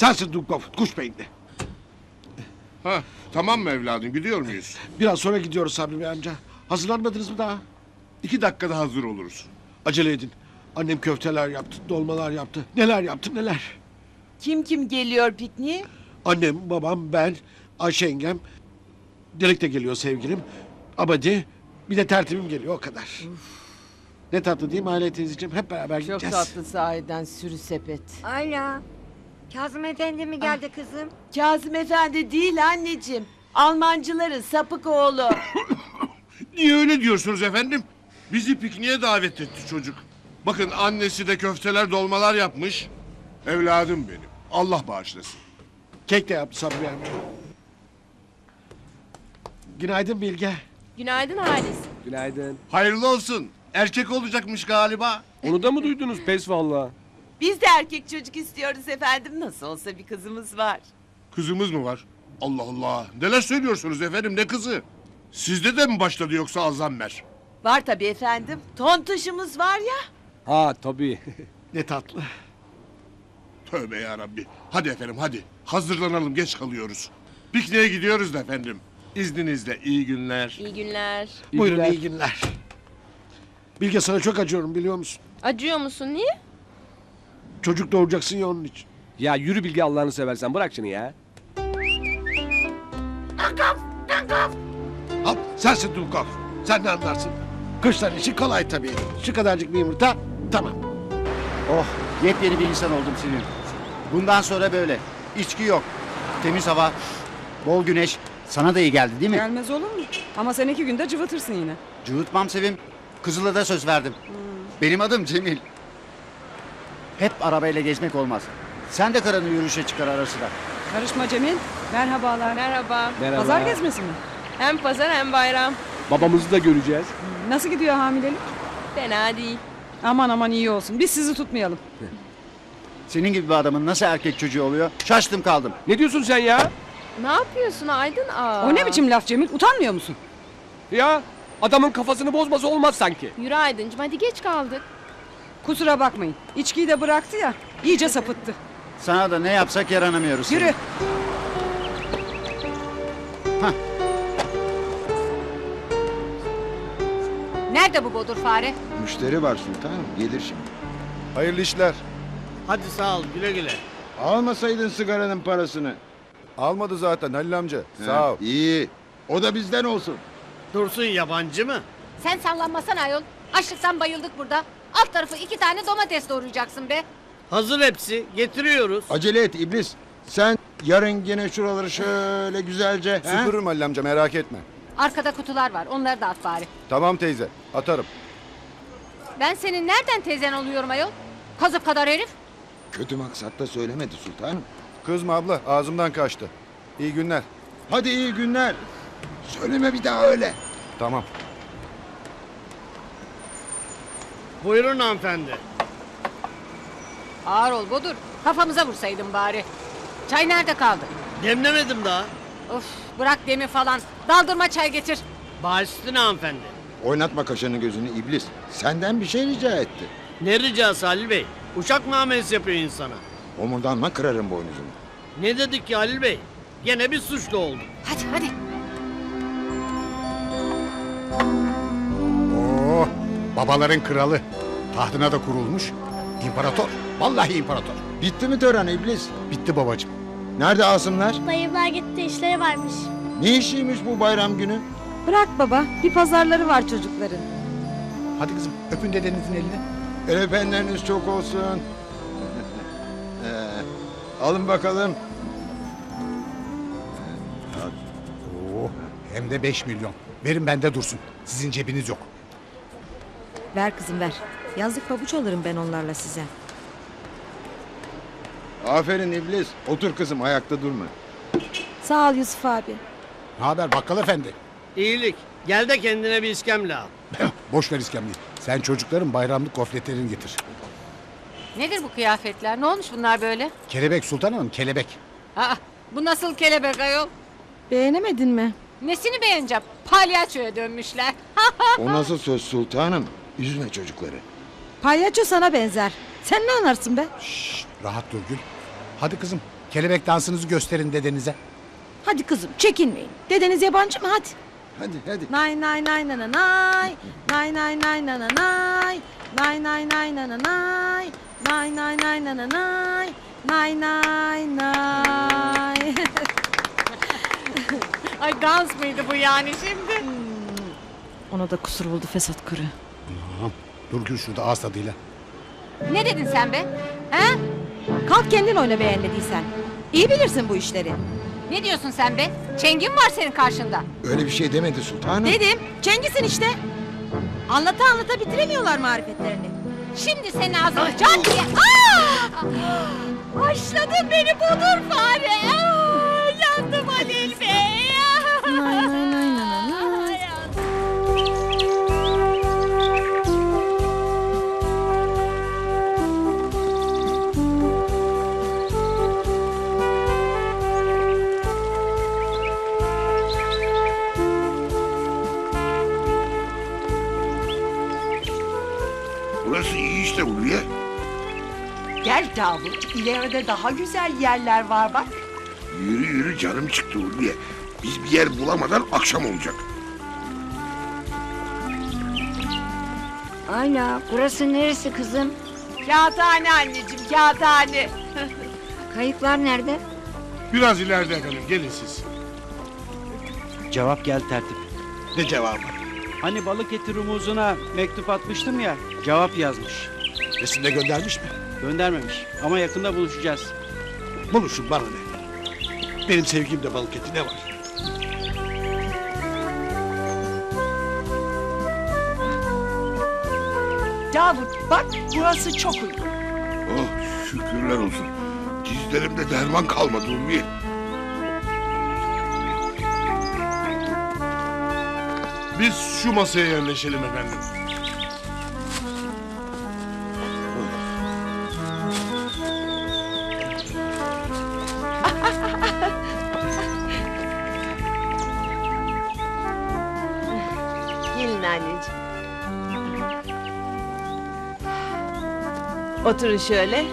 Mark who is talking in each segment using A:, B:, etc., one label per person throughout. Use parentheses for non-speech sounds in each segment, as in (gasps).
A: Sensin Dukov, kuş beyinli.
B: Ha, tamam mı evladım gidiyor muyuz?
A: Biraz sonra gidiyoruz Sabri Bey amca. Hazırlanmadınız mı daha?
B: İki dakikada hazır oluruz.
A: Acele edin. Annem köfteler yaptı, dolmalar yaptı. Neler yaptı neler.
C: Kim kim geliyor pikniğe?
A: Annem, babam, ben, Ayşe yengem. Dilek de geliyor sevgilim. Abadi, bir de tertibim geliyor o kadar. Ne tatlı değil mi Aile teyzeciğim? Hep beraber
C: Çok
A: gideceğiz.
C: tatlı sahiden sürü sepet.
D: Ayla. Kazım Efendi mi geldi kızım?
C: Kazım Efendi değil anneciğim. Almancıların sapık oğlu. (coughs)
B: Niye öyle diyorsunuz efendim? Bizi pikniğe davet etti çocuk. Bakın annesi de köfteler dolmalar yapmış. Evladım benim. Allah bağışlasın.
A: Kek de yaptı Sabri amca. Günaydın Bilge.
E: Günaydın Halis.
F: Günaydın.
B: Hayırlı olsun. Erkek olacakmış galiba.
F: Onu da mı duydunuz pes valla?
C: Biz de erkek çocuk istiyoruz efendim. Nasıl olsa bir kızımız var.
B: Kızımız mı var? Allah Allah. Neler söylüyorsunuz efendim ne kızı? Sizde de mi başladı yoksa Alzheimer?
C: Var tabii efendim. Tontuşumuz var ya.
F: Ha tabii. (laughs)
A: Ne tatlı.
B: Tövbe ya Rabbi. Hadi efendim hadi. Hazırlanalım geç kalıyoruz. Pikniğe gidiyoruz da efendim. İzninizle iyi günler.
E: İyi günler.
A: Buyurun
F: günler.
A: iyi günler. Bilge sana çok acıyorum biliyor musun?
E: Acıyor musun? Niye?
A: Çocuk doğuracaksın ya onun için.
F: Ya yürü Bilge Allah'ını seversen bırak şunu ya.
A: Al sensin Dulkov. Sen ne anlarsın? Kışların işi kolay tabii. Şu kadarcık bir yumurta tamam.
G: Oh, yepyeni bir insan oldum senin. Bundan sonra böyle. İçki yok. Temiz hava, bol güneş. Sana da iyi geldi değil mi?
H: Gelmez olur mu? Ama sen iki günde cıvıtırsın yine.
G: Cıvıtmam Sevim. Kızıl'a da söz verdim. Benim adım Cemil. Hep arabayla gezmek olmaz. Sen de karını yürüyüşe çıkar ara sıra.
H: Karışma Cemil. Merhabalar.
E: Merhaba.
F: Merhaba.
H: Pazar gezmesi mi?
E: Hem pazar hem bayram.
F: Babamızı da göreceğiz.
H: Nasıl gidiyor hamilelik?
E: Fena değil.
H: Aman aman iyi olsun. Biz sizi tutmayalım.
G: Senin gibi bir adamın nasıl erkek çocuğu oluyor? Şaştım kaldım.
F: Ne diyorsun sen ya?
E: Ne yapıyorsun Aydın? Aa.
H: O ne biçim laf Cemil? Utanmıyor musun?
F: Ya adamın kafasını bozması olmaz sanki.
E: Yürü Aydıncım hadi geç kaldık.
H: Kusura bakmayın. İçkiyi de bıraktı ya. iyice sapıttı.
G: Sana da ne yapsak yaranamıyoruz.
H: Yürü.
G: Sevim.
D: Nerede bu bodur fare?
I: Müşteri var sultanım gelir şimdi.
J: Hayırlı işler.
K: Hadi sağ ol güle güle.
I: Almasaydın sigaranın parasını.
J: Almadı zaten Halil amca. Sağ ol.
I: İyi. O da bizden olsun.
K: Dursun yabancı mı?
D: Sen sallanmasana ayol. Açlıktan bayıldık burada. Alt tarafı iki tane domates doğrayacaksın be.
K: Hazır hepsi getiriyoruz.
I: Acele et iblis. Sen yarın gene şuraları şöyle güzelce. he?
J: Süpürürüm Halil amca merak etme.
D: Arkada kutular var onları da at bari.
J: Tamam teyze atarım.
D: Ben senin nereden teyzen oluyorum ayol? Kazık kadar herif.
I: Kötü maksatla söylemedi sultanım.
J: Kızma abla ağzımdan kaçtı. İyi günler.
I: Hadi iyi günler. Söyleme bir daha öyle.
J: Tamam.
K: Buyurun hanımefendi.
D: Ağır ol bodur. Kafamıza vursaydın bari. Çay nerede kaldı?
K: Demlemedim daha.
D: Of bırak demi falan. Daldırma çay getir.
K: Baş üstüne hanımefendi.
I: Oynatma kaşını gözünü iblis. Senden bir şey rica etti.
K: Ne ricası Halil Bey? Uçak muamelesi yapıyor insana.
I: Omurdanma kırarım boynuzunu.
K: Ne dedik ki Halil Bey? Gene bir suçlu oldu.
D: Hadi hadi.
L: Babaların kralı. Tahtına da kurulmuş. İmparator. Vallahi imparator.
I: Bitti mi tören iblis?
L: Bitti babacığım.
I: Nerede Asımlar?
E: Dayımlar gitti işleri varmış.
I: Ne işiymiş bu bayram günü?
H: Bırak baba. Bir pazarları var çocukların.
L: Hadi kızım öpün dedenizin elini.
I: Efendileriniz çok olsun. Ee, (laughs) Alın bakalım.
L: Oo, hem de 5 milyon. Verin bende dursun. Sizin cebiniz yok.
H: Ver kızım ver. Yazlık pabuç alırım ben onlarla size.
I: Aferin iblis. Otur kızım ayakta durma.
H: Sağ ol Yusuf abi.
L: Ne haber bakkal efendi?
K: İyilik. Gel de kendine bir iskemle al. (laughs)
L: Boş ver iskemleyi. Sen çocukların bayramlık gofretlerini getir.
D: Nedir bu kıyafetler? Ne olmuş bunlar böyle?
L: Kelebek Sultan Hanım kelebek.
D: Aa, bu nasıl kelebek ayol?
H: Beğenemedin mi?
D: Nesini beğeneceğim? Palyaçoya dönmüşler. (laughs)
I: O nasıl söz sultanım? Üzme çocukları.
H: Palyaço sana benzer. Sen ne anlarsın be?
L: Şşş, rahat dur Gül. Hadi kızım Kelebek dansınızı gösterin dedenize.
M: Hadi kızım çekinmeyin. Dedeniz yabancı mı hadi.
N: Hadi hadi.
M: Nay nay nay na na nay. Nay nay nay na na nay. Nay nay nay na na nay. Nay nay nay na na nay. Nay nay nay. (laughs)
O: Ay dans mıydı bu yani şimdi?
M: Ona da kusur buldu fesat kuru.
L: Dur gül şurada ağız tadıyla.
D: Ne dedin sen be?
M: He? Kalk kendin oyna beğenmediysen. İyi bilirsin bu işleri.
D: Ne diyorsun sen be? Çengin var senin karşında.
N: Öyle bir şey demedi sultanım.
M: Dedim. Cengiz'in işte. Anlata anlata bitiremiyorlar marifetlerini.
D: Şimdi senin ağzını can diye. Aa! (gasps) Başladın beni budur fare. Aa! Yandım Halil Bey.
M: Nay
O: Davut. İleride daha güzel yerler var bak.
P: Yürü yürü canım çıktı Ulviye. Biz bir yer bulamadan akşam olacak.
D: Ayla burası neresi kızım?
O: Kağıthane anneciğim kağıthane. (laughs)
D: Kayıklar nerede?
P: Biraz ileride efendim gelin siz.
F: Cevap gel tertip.
A: Ne cevabı?
F: Hani balık eti rumuzuna mektup atmıştım ya. Cevap yazmış.
A: Resim de göndermiş mi?
F: Göndermemiş ama yakında buluşacağız.
A: Buluşun bana ne? Benim sevgimde balık eti ne var?
O: Davut bak burası çok uygun.
P: Oh şükürler olsun. Dizlerimde derman kalmadı Ulviye. Biz şu masaya yerleşelim efendim.
O: Oturun şöyle.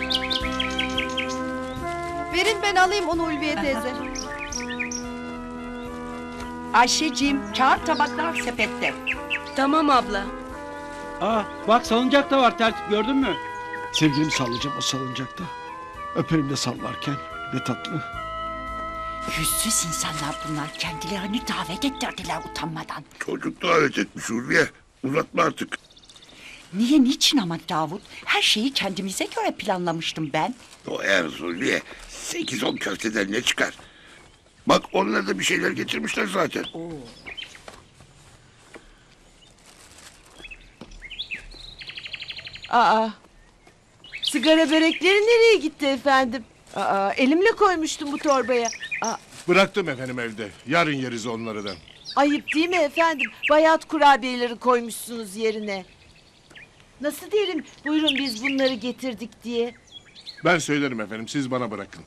M: Verin ben alayım onu Ulviye teyze.
O: Ayşeciğim kağıt tabaklar sepette.
M: Tamam abla.
F: Aa bak salıncak da var tertip gördün mü?
A: Sevgilimi sallayacağım o salıncakta. Öperim de sallarken. Ne tatlı.
O: Yüzsüz insanlar bunlar. Kendilerini davet ettirdiler utanmadan.
P: Çocuk davet etmiş Ulviye. Uzatma artık.
O: Niye niçin ama Davut? Her şeyi kendimize göre planlamıştım ben.
P: O eğer Ulviye. Sekiz on köfteden ne çıkar? Bak onlar da bir şeyler getirmişler zaten.
O: Aa. Sigara börekleri nereye gitti efendim? Aa, elimle koymuştum bu torbaya. Aa,
P: Bıraktım efendim evde. Yarın yeriz onları da.
O: ayıp değil mi efendim? Bayat kurabiyeleri koymuşsunuz yerine. Nasıl derim? Buyurun biz bunları getirdik diye.
P: Ben söylerim efendim siz bana bırakın.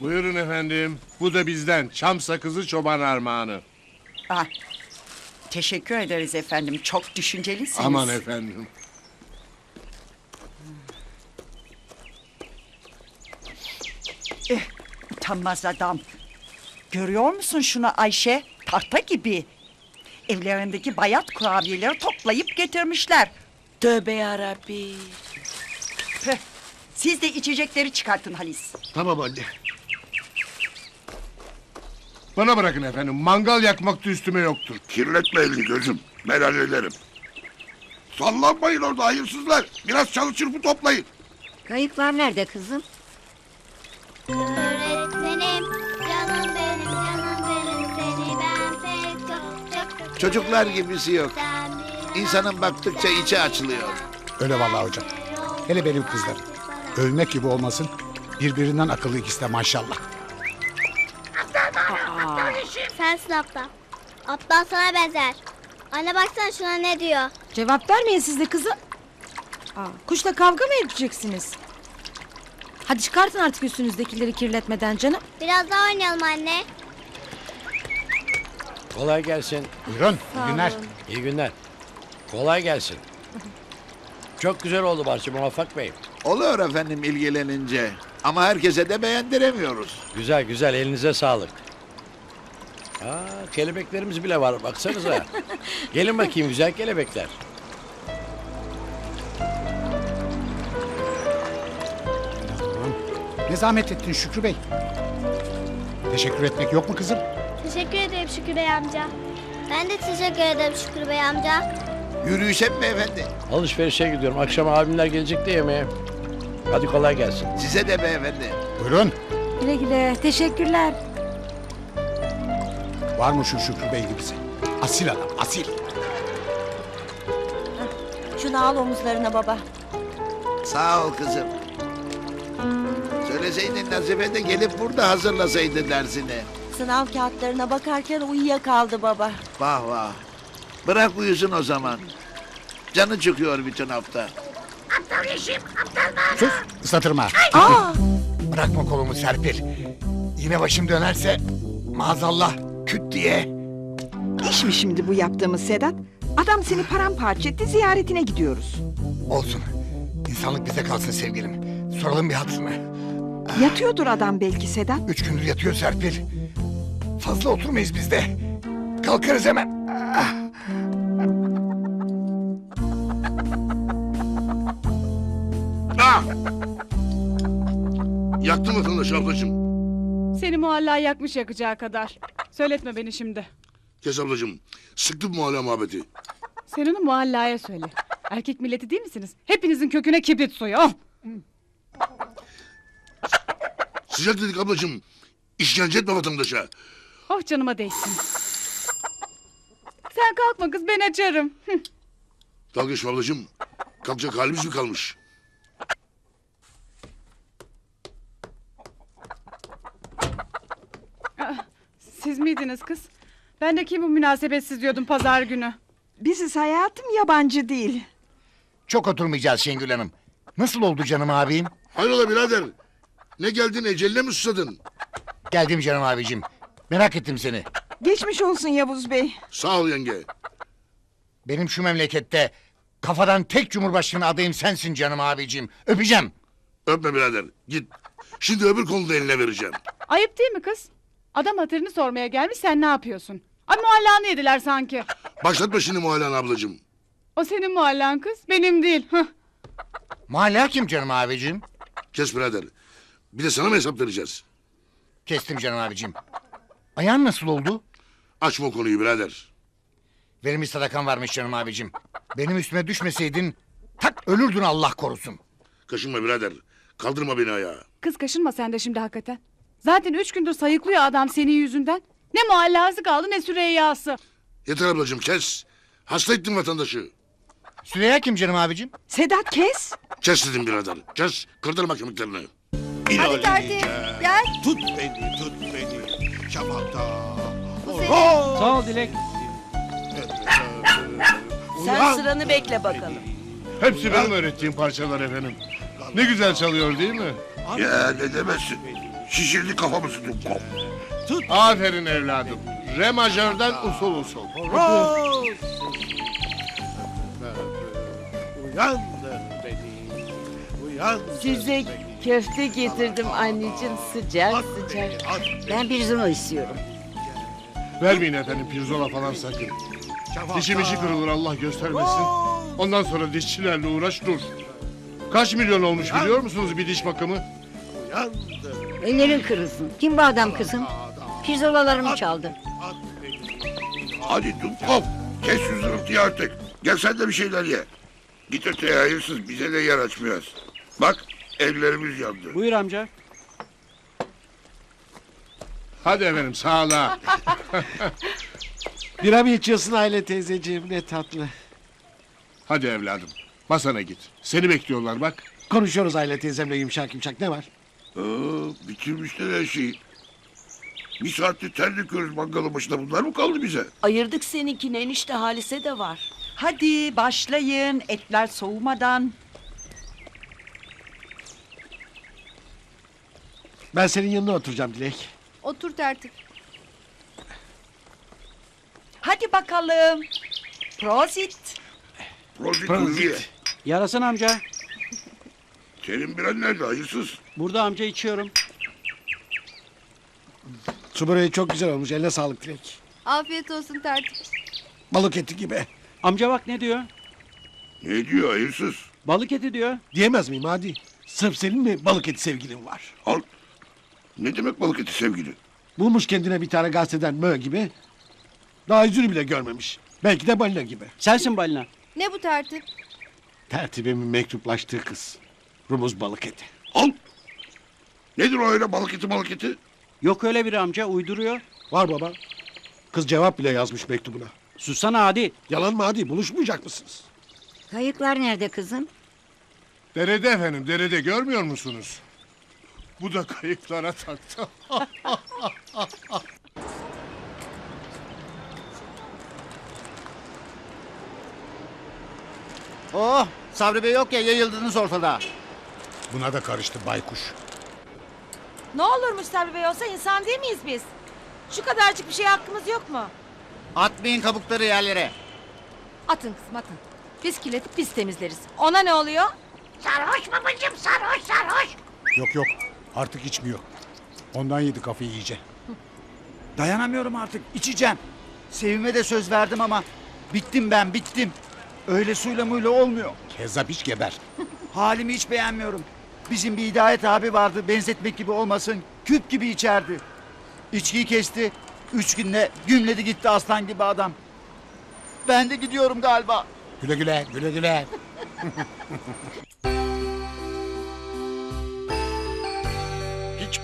P: Buyurun efendim. Bu da bizden. Çam sakızı çoban armağanı.
O: Ah, teşekkür ederiz efendim. Çok düşüncelisiniz.
P: Aman efendim.
O: Utanmaz adam. Görüyor musun şunu Ayşe? Tahta gibi. Evlerindeki bayat kurabiyeleri toplayıp getirmişler. Tövbe yarabbi. Püh. Siz de içecekleri çıkartın Halis.
A: Tamam anne.
P: Bana bırakın efendim. Mangal yakmak da üstüme yoktur. Kirletme elini gözüm. Ben hallederim. Sallanmayın orada hayırsızlar. Biraz çalı çırpı toplayın.
D: Kayıklar nerede kızım?
N: Çocuklar gibisi yok. İnsanın baktıkça içi açılıyor.
L: Öyle vallahi hocam. Hele benim kızlar. Övmek gibi olmasın. Birbirinden akıllı ikisi de maşallah.
E: Sensin aptal. Aptal sana benzer. Anne baksana şuna ne diyor.
M: Cevap vermeyin siz de kızı. Aa, kuşla kavga mı edeceksiniz? Hadi çıkartın artık üstünüzdekileri kirletmeden canım.
E: Biraz daha oynayalım anne.
F: Kolay gelsin.
L: Buyurun. iyi günler.
F: İyi günler.
Q: Kolay gelsin. Çok güzel oldu bahçe Muvaffak Bey.
N: Olur efendim ilgilenince. Ama herkese de beğendiremiyoruz.
Q: Güzel güzel elinize sağlık. Aa, kelebeklerimiz bile var baksanıza. (laughs) Gelin bakayım güzel kelebekler.
R: Ne zahmet ettin Şükrü Bey? Teşekkür etmek yok mu kızım?
E: Teşekkür ederim Şükrü Bey amca. Ben de teşekkür ederim Şükrü Bey amca.
N: Yürüyüşe mi beyefendi?
Q: Alışverişe gidiyorum. Akşam abimler gelecek de yemeğe. Hadi kolay gelsin.
N: Size de beyefendi.
R: Buyurun.
C: Güle güle. Teşekkürler.
R: Var mı şu Şükrü Bey gibisi? Asil adam, asil.
C: Şunu al omuzlarına baba.
N: Sağ ol kızım. Söyleseydin Nazife de gelip burada hazırlasaydı dersini.
C: Sınav kağıtlarına bakarken uyuyakaldı baba.
N: Vah vah. Bırak uyusun o zaman. Canı çıkıyor bütün hafta.
R: Sus, ıslatırım ha.
C: Aa!
R: Bırakma kolumu Serpil. Yine başım dönerse maazallah küt diye.
S: İş mi şimdi bu yaptığımız Sedat? Adam seni paramparça etti ziyaretine gidiyoruz.
R: Olsun. İnsanlık bize kalsın sevgilim. Soralım bir hatırını.
S: Yatıyordur adam belki Sedat.
R: Üç gündür yatıyor Serpil. Fazla oturmayız biz de. Kalkarız hemen. Ah.
P: Ah! Yaktın vatandaş ablacığım.
T: Seni muhalla yakmış yakacağı kadar. Söyletme beni şimdi.
P: Kes ablacığım. Sıktım muhala muhabbeti.
T: Sen onu muhallaya söyle. Erkek milleti değil misiniz? Hepinizin köküne kibrit suyu. Oh!
P: Sıcak dedik ablacığım. İşkence etme vatandaşa.
T: Oh canıma değsin. Sen kalkma kız ben açarım.
P: Dalgıç ablacığım. Kalkacak halimiz mi kalmış?
T: Siz miydiniz kız? Ben de kim bu münasebetsiz diyordum pazar günü.
S: Biziz hayatım yabancı değil.
R: Çok oturmayacağız Şengül Hanım. Nasıl oldu canım abim?
P: Hayrola birader? Ne geldin eceline mi susadın?
R: Geldim canım abicim. Merak ettim seni.
S: Geçmiş olsun Yavuz Bey.
P: Sağ ol yenge.
R: Benim şu memlekette kafadan tek cumhurbaşkanı adayım sensin canım abicim. Öpeceğim.
P: Öpme birader. Git. Şimdi öbür kolu da eline vereceğim.
T: Ayıp değil mi kız? Adam hatırını sormaya gelmiş sen ne yapıyorsun? Ay muhallanı yediler sanki.
P: Başlatma şimdi muhalen ablacığım.
T: O senin muhallan kız benim değil.
R: Mahalle kim canım abicim?
P: Kes birader. Bir de sana mı hesap vereceğiz?
R: Kestim canım abicim. Ayağın nasıl oldu?
P: Açma konuyu birader.
R: Benim bir sadakan varmış canım abicim. Benim üstüme düşmeseydin tak ölürdün Allah korusun.
P: Kaşınma birader. Kaldırma beni ayağa.
T: Kız kaşınma sen de şimdi hakikaten. Zaten üç gündür sayıklıyor adam senin yüzünden. Ne muhallası kaldı ne süreyyası.
P: Yeter ablacığım kes. Hasta ettin vatandaşı.
R: Süreyya kim canım abicim?
S: Sedat kes.
P: Kes dedim birader. Kes. Kırdırma kemiklerini.
C: Hadi tertip. Gel.
A: Tut beni, tut beni. Şafakta.
F: Sağ ol Dilek.
C: Sen sıranı bekle bakalım.
P: Hepsi benim öğrettiğim parçalar efendim. Ne güzel çalıyor değil mi?
N: Ya ne demezsin. Şişirdi kafamızı Dumkop.
P: Aferin evladım. Re majörden usul usul.
A: Uyandır beni. Uyandır
C: Size
A: beni.
C: Köfte getirdim anneciğim sıcak
A: At
C: sıcak.
A: beni, at beni.
C: Ben pirzola istiyorum.
P: Vermeyin efendim pirzola falan sakın. Dişim işi kırılır Allah göstermesin. Ondan sonra dişçilerle uğraş dur. Kaç milyon olmuş biliyor musunuz bir diş bakımı?
C: Ellerin kırılsın. Kim bu adam kızım? Pirzolalarımı çaldı.
N: Hadi Dumkop. Kes şu zırıltıyı artık. Gel sen de bir şeyler ye. Git öteye hayırsız bize de yer açmıyoruz. Bak evlerimiz yandı.
F: Buyur amca.
P: Hadi efendim sağla. (laughs)
A: Bira mı içiyorsun Aile teyzeciğim ne tatlı.
P: Hadi evladım masana git. Seni bekliyorlar bak.
A: Konuşuyoruz Aile teyzemle yumuşak yumuşak ne var?
N: Aa, bitirmişler her şeyi. Bir saattir terliyoruz mangalın başında. Bunlar mı kaldı bize?
C: Ayırdık seninkini enişte Halise de var.
S: Hadi başlayın etler soğumadan.
A: Ben senin yanına oturacağım Dilek.
C: Otur tertip.
S: Hadi bakalım. Prosit.
A: Prozit
P: Prozit.
A: Ulviye.
F: Yarasın amca.
A: Senin biren nerede hayırsız?
F: Burada amca içiyorum.
P: Su böreği çok güzel olmuş. Eline sağlık Dilek.
H: Afiyet olsun tertip.
P: Balık eti gibi.
F: Amca bak ne diyor?
A: Ne diyor hayırsız?
F: Balık eti diyor.
P: Diyemez miyim hadi? Sırf senin mi balık eti sevgilin var?
A: Al. Ne demek balık eti sevgili?
P: Bulmuş kendine bir tane gazeteden mö gibi. Daha yüzünü bile görmemiş. Belki de balina gibi.
F: Sensin balina.
H: Ne bu tertip?
P: Tertibimin mektuplaştığı kız. Rumuz balık eti.
A: Al. Nedir o öyle balık eti balık eti?
F: Yok öyle bir amca uyduruyor.
P: Var baba. Kız cevap bile yazmış mektubuna.
F: Sussana hadi.
P: Yalan mı hadi? Buluşmayacak mısınız?
H: Kayıklar nerede kızım?
B: Derede efendim derede görmüyor musunuz? Bu da kayıklara taktı. (laughs)
G: Oh Sabri Bey yok ya yayıldınız ortada.
L: Buna da karıştı baykuş.
M: Ne olurmuş Sabri Bey olsa insan değil miyiz biz? Şu kadarcık bir şey hakkımız yok mu?
G: Atmayın kabukları yerlere.
M: Atın kızım atın. Biz kirletip biz temizleriz. Ona ne oluyor?
L: Yok yok artık içmiyor. Ondan yedi kafayı iyice.
G: Dayanamıyorum artık içeceğim. Sevime de söz verdim ama bittim ben bittim. Öyle suyla muyla olmuyor.
L: Kezzap iç geber.
G: Halimi hiç beğenmiyorum. Bizim bir Hidayet abi vardı benzetmek gibi olmasın. Küp gibi içerdi. İçkiyi kesti. Üç günde gümledi gitti aslan gibi adam. Ben de gidiyorum galiba.
L: Güle güle güle güle. (laughs)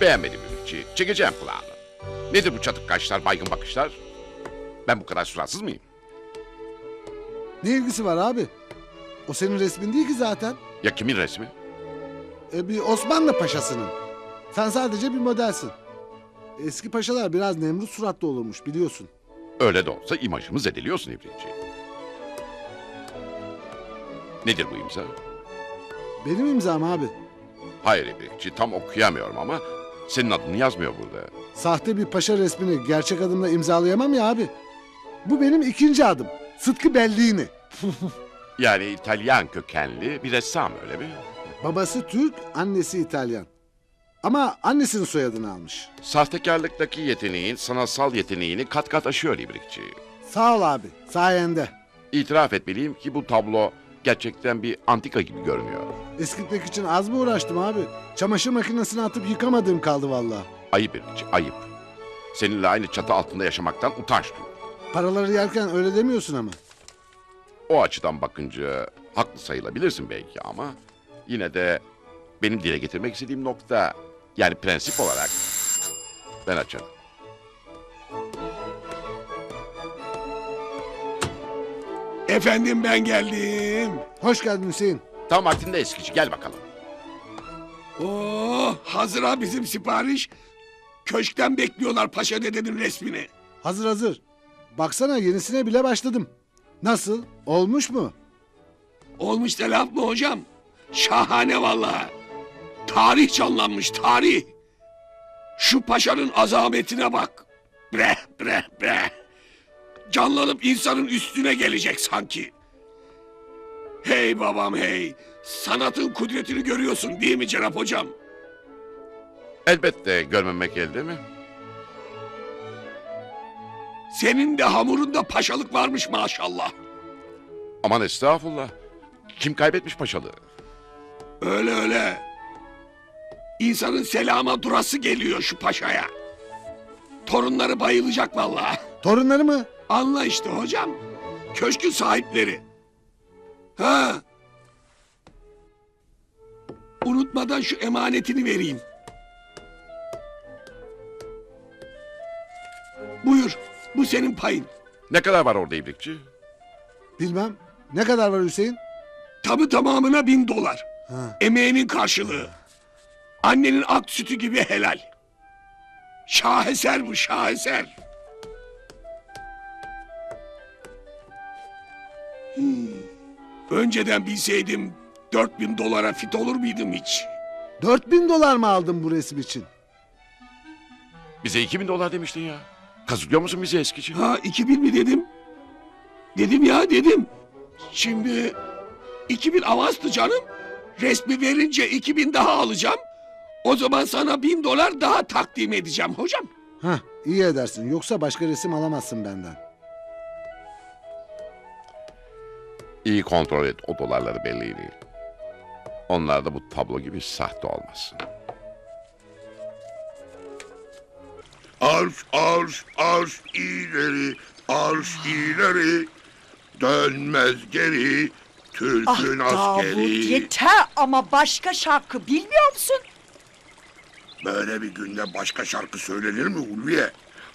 U: beğenmedim Ümitçi. Çekeceğim kulağını. Nedir bu çatık kaşlar, baygın bakışlar? Ben bu kadar suratsız mıyım?
V: Ne ilgisi var abi? O senin resmin değil ki zaten.
U: Ya kimin resmi?
V: E, bir Osmanlı paşasının. Sen sadece bir modelsin. Eski paşalar biraz Nemrut suratlı olurmuş biliyorsun.
U: Öyle de olsa imajımı zedeliyorsun İbrikçi. Nedir bu imza?
V: Benim imzam abi.
U: Hayır İbrikçi, tam okuyamıyorum ama senin adını yazmıyor burada.
V: Sahte bir paşa resmini gerçek adımla imzalayamam ya abi. Bu benim ikinci adım. Sıtkı Bellini. (laughs)
U: Yani İtalyan kökenli bir ressam öyle mi?
V: Babası Türk, annesi İtalyan. Ama annesinin soyadını almış.
U: Sahtekarlıktaki yeteneğin sanatsal yeteneğini kat kat aşıyor İbrikçi.
V: Sağ ol abi, sayende.
U: İtiraf etmeliyim ki bu tablo gerçekten bir antika gibi görünüyor.
V: Eskitmek için az mı uğraştım abi? Çamaşır makinesine atıp yıkamadığım kaldı vallahi.
U: Ayıp İbrikçi, ayıp. Seninle aynı çatı altında yaşamaktan utanç duyuyorum.
V: Paraları yerken öyle demiyorsun ama.
U: O açıdan bakınca haklı sayılabilirsin belki ama yine de benim dile getirmek istediğim nokta yani prensip olarak ben açarım.
P: Efendim ben geldim.
V: Hoş geldin Hüseyin.
U: Tam vaktinde eskici gel bakalım.
P: Oo, hazır ha bizim sipariş. Köşkten bekliyorlar paşa dedenin resmini.
V: Hazır hazır. Baksana yenisine bile başladım. Nasıl? Olmuş mu?
P: Olmuş da laf mı hocam? Şahane vallahi. Tarih canlanmış tarih. Şu paşanın azametine bak. Bre bre bre. Canlanıp insanın üstüne gelecek sanki. Hey babam hey. Sanatın kudretini görüyorsun değil mi Cenap hocam?
U: Elbette görmemek elde mi?
P: Senin de hamurunda paşalık varmış maşallah.
U: Aman estağfurullah. Kim kaybetmiş paşalığı?
P: Öyle öyle. İnsanın selama durası geliyor şu paşaya. Torunları bayılacak vallahi.
V: Torunları mı?
P: Anla işte hocam. Köşkün sahipleri. Ha. Unutmadan şu emanetini vereyim. Buyur. Bu senin payın.
U: Ne kadar var orada İbrikçi?
V: Bilmem. Ne kadar var Hüseyin?
P: Tabi tamamına bin dolar.
V: Ha.
P: Emeğinin karşılığı. Annenin ak sütü gibi helal. Şaheser bu şaheser. Önceden bilseydim dört bin dolara fit olur muydum hiç?
V: 4000 dolar mı aldın bu resim için?
U: Bize 2000 dolar demiştin ya. Kazıklıyor musun bizi eskici?
P: Ha iki bin mi dedim? Dedim ya dedim. Şimdi
W: 2000 avanstı canım. Resmi verince 2000 daha alacağım. O zaman sana 1000 dolar daha takdim edeceğim hocam.
V: Hah iyi edersin yoksa başka resim alamazsın benden.
U: İyi kontrol et o dolarları belli değil. Onlar da bu tablo gibi sahte olmasın.
P: Arş arş arş ileri arş ileri dönmez geri
O: Ah
P: Türk'ün
O: Davut
P: askeri.
O: yeter ama başka şarkı bilmiyor musun?
P: Böyle bir günde başka şarkı söylenir mi Ulviye?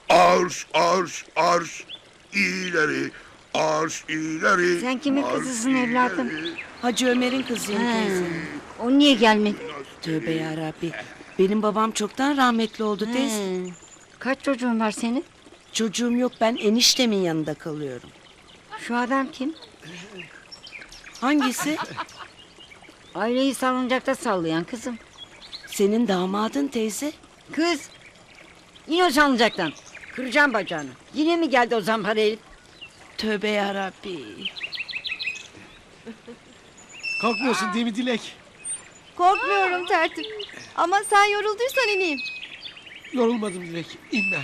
P: Arş arş arş ileri arş ileri.
X: Sen kimin kızısın evladım?
P: ileri.
C: Hacı Ömer'in kızıyım teyze.
X: O niye gelmedi?
C: Tövbe yarabbi. Benim babam çoktan rahmetli oldu teyze.
X: He. Kaç çocuğun var senin?
C: Çocuğum yok ben eniştemin yanında kalıyorum.
X: Şu adam kim?
C: Hangisi?
X: Aileyi salıncakta sallayan kızım.
C: Senin damadın teyze.
X: Kız. İn o salıncaktan. Kıracağım bacağını. Yine mi geldi o zampara herif?
C: Tövbe yarabbi.
A: Korkmuyorsun değil mi Dilek?
X: Korkmuyorum tertip. Ama sen yorulduysan ineyim.
A: Yorulmadım Dilek. İnme.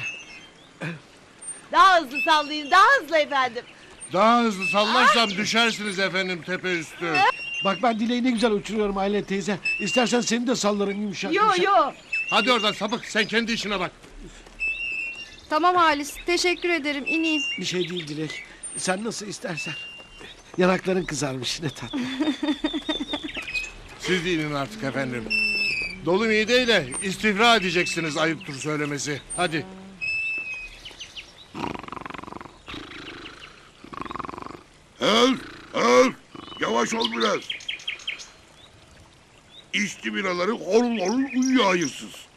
C: Daha hızlı sallayın daha hızlı efendim.
B: Daha hızlı sallarsam düşersiniz efendim tepe üstü.
A: Bak ben Dilek'i ne güzel uçuruyorum Aile teyze. İstersen seni de sallarım yumuşak yumuşak.
C: yo.
B: Hadi oradan sapık sen kendi işine bak.
X: Tamam Halis. Teşekkür ederim. İneyim.
A: Bir şey değil Dilek. Sen nasıl istersen. Yanakların kızarmış ne tatlı.
B: Siz de inin artık efendim. Dolu mideyle istifra edeceksiniz ayıptır söylemesi. Hadi.
P: Öl öl yavaş ol biraz. İçti biraları horul horul uyuyor hayırsız.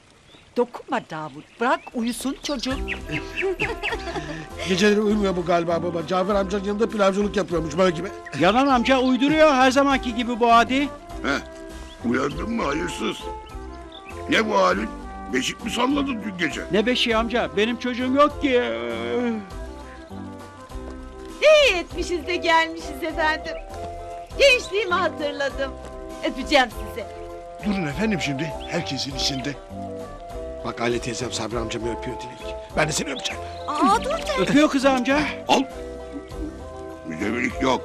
O: Dokunma Davut bırak uyusun çocuk. (laughs)
A: Geceleri uyumuyor bu galiba baba. Cafer amcanın yanında pilavcılık yapıyormuş böyle gibi.
F: Yanan amca uyduruyor her zamanki gibi bu adi.
P: Heh, uyandın mı hayırsız? Ne bu halin? Beşik mi salladın dün gece?
F: Ne beşi amca benim çocuğum yok ki.
C: İyi etmişiz de gelmişiz efendim. Gençliğimi hatırladım. Öpeceğim sizi.
B: Durun efendim şimdi herkesin içinde.
A: Bak Aile teyzem Sabri amcamı öpüyor Dilek. Ben de seni öpeceğim.
C: Aa dur
F: Öpüyor kız amca.
P: Al. Müzevilik yok.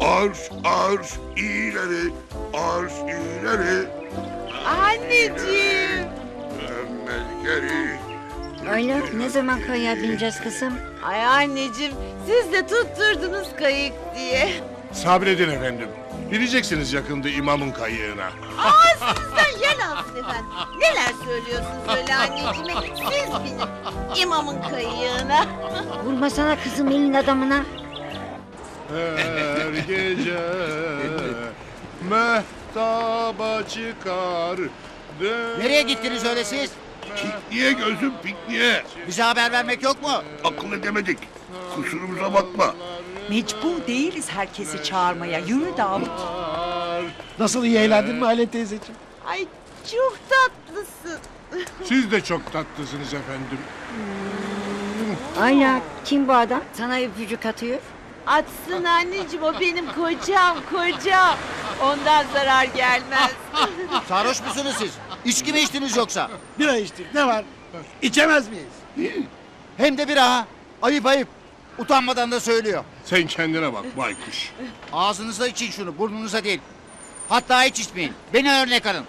P: Arş arş ileri arş ileri
C: Anneciğim.
P: geri.
X: Ayla ne zaman kayaya bineceğiz kızım?
C: Ay anneciğim siz de tutturdunuz kayık diye.
B: Sabredin efendim. Bineceksiniz yakında imamın kayığına.
C: Aa (laughs) sizden yer alsın efendim. Neler söylüyorsunuz öyle anneciğime? Siz binin imamın kayığına. (laughs)
X: Vurmasana kızım elin adamına.
B: Her gece mehtaba çıkar.
G: Nereye gittiniz öyle siz?
P: Pikniğe gözüm pikniğe.
G: Bize haber vermek yok mu?
P: Akıl edemedik. Kusurumuza bakma.
O: Mecbur değiliz herkesi çağırmaya. Yürü Davut.
A: Nasıl iyi eğlendin mi Aile teyzeciğim?
C: Ay çok tatlısın. (laughs)
B: Siz de çok tatlısınız efendim.
X: Ayla kim bu adam? Sana öpücük atıyor.
C: Atsın anneciğim o benim kocam kocam. Ondan zarar gelmez. (laughs)
G: Sarhoş musunuz siz? İçki mi içtiniz yoksa?
A: Bira içtik ne var? İçemez miyiz?
G: Hem de bir ha. Ayıp ayıp. Utanmadan da söylüyor.
B: Sen kendine bak baykuş.
G: Ağzınıza için şunu burnunuza değil. Hatta hiç içmeyin. Beni örnek alın.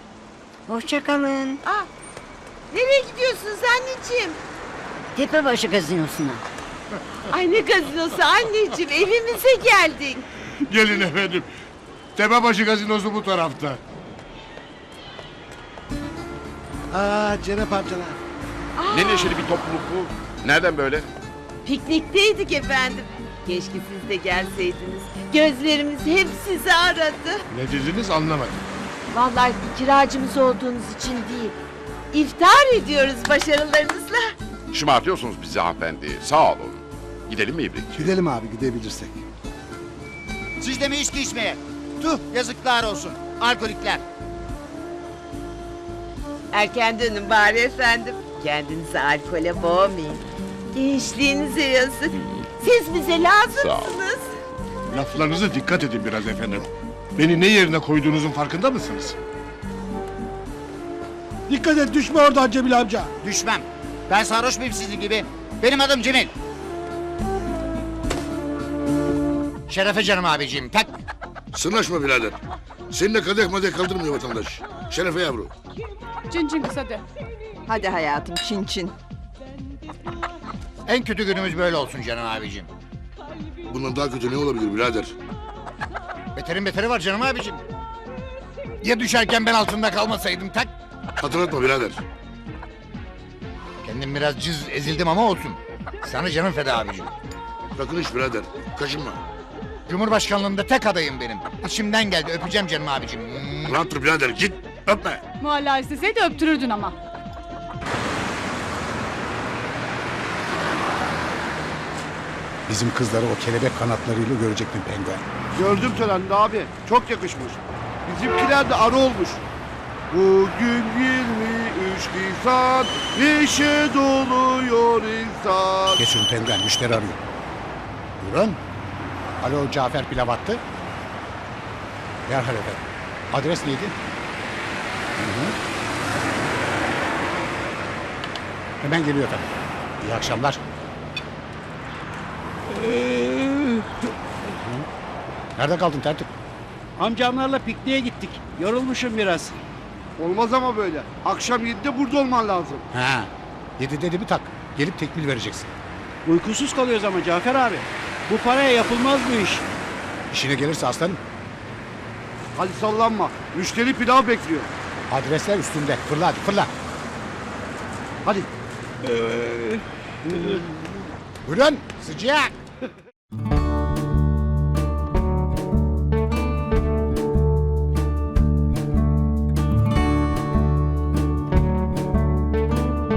X: Hoşça kalın.
C: Aa, nereye gidiyorsunuz anneciğim?
X: Tepebaşı gazinosuna.
C: Ay ne gazinosu anneciğim evimize geldik.
B: Gelin efendim. Tepebaşı gazinosu bu tarafta.
A: Aa Cenap amcalar.
U: Ne neşeli bir topluluk bu. Nereden böyle?
C: Piknikteydik efendim. Keşke siz de gelseydiniz. Gözlerimiz hep sizi aradı.
B: Ne dediniz anlamadım.
C: Vallahi kiracımız olduğunuz için değil. İftar ediyoruz başarılarınızla.
U: Şımartıyorsunuz bizi hanımefendi. Sağ olun. Gidelim mi İbrikçi?
V: Gidelim abi gidebilirsek.
G: Siz de mi içki içmeye? Tuh yazıklar olsun. Alkolikler.
C: Erken dönün bari efendim. Kendinizi alkole boğmayın. Gençliğinize yazık. Siz bize lazımsınız.
B: Laflarınıza dikkat edin biraz efendim.
Y: Beni ne yerine koyduğunuzun farkında mısınız?
L: Dikkat et düşme oradan Cemil amca.
R: Düşmem. Ben sarhoş muyum sizin gibi? Benim adım Cemil. Şerefe canım abiciğim. Tak.
P: Sırnaşma birader. Seninle kadeh madeh kaldırmıyor vatandaş. Şerefe yavru.
T: Çin çin kız hadi.
S: Hadi hayatım çin çin.
R: En kötü günümüz böyle olsun canım abiciğim.
P: Bundan daha kötü ne olabilir birader?
R: Beterin beteri var canım abiciğim. Ya düşerken ben altında kalmasaydım tak.
P: Hatırlatma birader.
R: Kendim biraz cız ezildim ama olsun. Sana canım feda abiciğim.
P: Bırakın iş birader. Kaşınma.
R: Cumhurbaşkanlığında tek adayım benim. İçimden geldi öpeceğim canım abiciğim.
P: Rahat dur birader git. Öpme.
T: Muhalla isteseydi öptürürdün ama.
L: Bizim kızları o kelebek kanatlarıyla görecek mi penguen?
Y: Gördüm törende abi. Çok yakışmış. Bizimkiler de arı olmuş. Bugün 23 Nisan, neşe doluyor insan.
L: Geç şunu penguen müşteri arıyor. Buyurun. Alo Cafer Pilav attı. Derhal efendim. Adres neydi? Hı hı. Hemen geliyor efendim. İyi akşamlar. Nerede kaldın tertip?
F: Amcamlarla pikniğe gittik. Yorulmuşum biraz.
Y: Olmaz ama böyle. Akşam 7'de burada olman lazım.
L: Ha. Yedi dedi bir tak. Gelip tekmil vereceksin.
F: Uykusuz kalıyoruz ama Cafer abi. Bu paraya yapılmaz bu iş.
L: İşine gelirse aslanım.
Y: Hadi sallanma. Müşteri pilav bekliyor.
L: Adresler üstünde. Fırla hadi fırla.
Y: Hadi.
L: Buyurun sıcak.